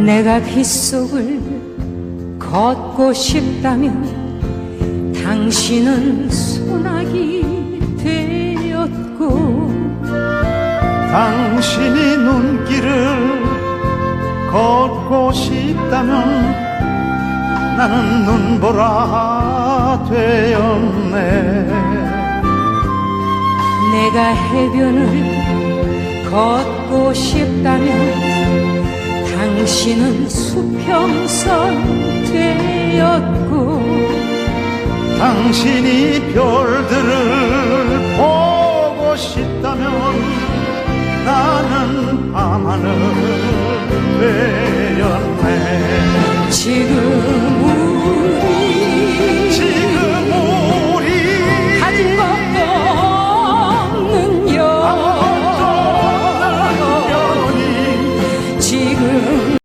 내가 빗속을 걷고 싶다면 당신은 소나기 되었고 당신이 눈길을 걷고 싶다면 나는 눈보라 되었네. 내가 해변을 걷고 싶다면 당신은 수평선 되었고 당신이 별들을 보고 싶다면 나는 밤하늘 되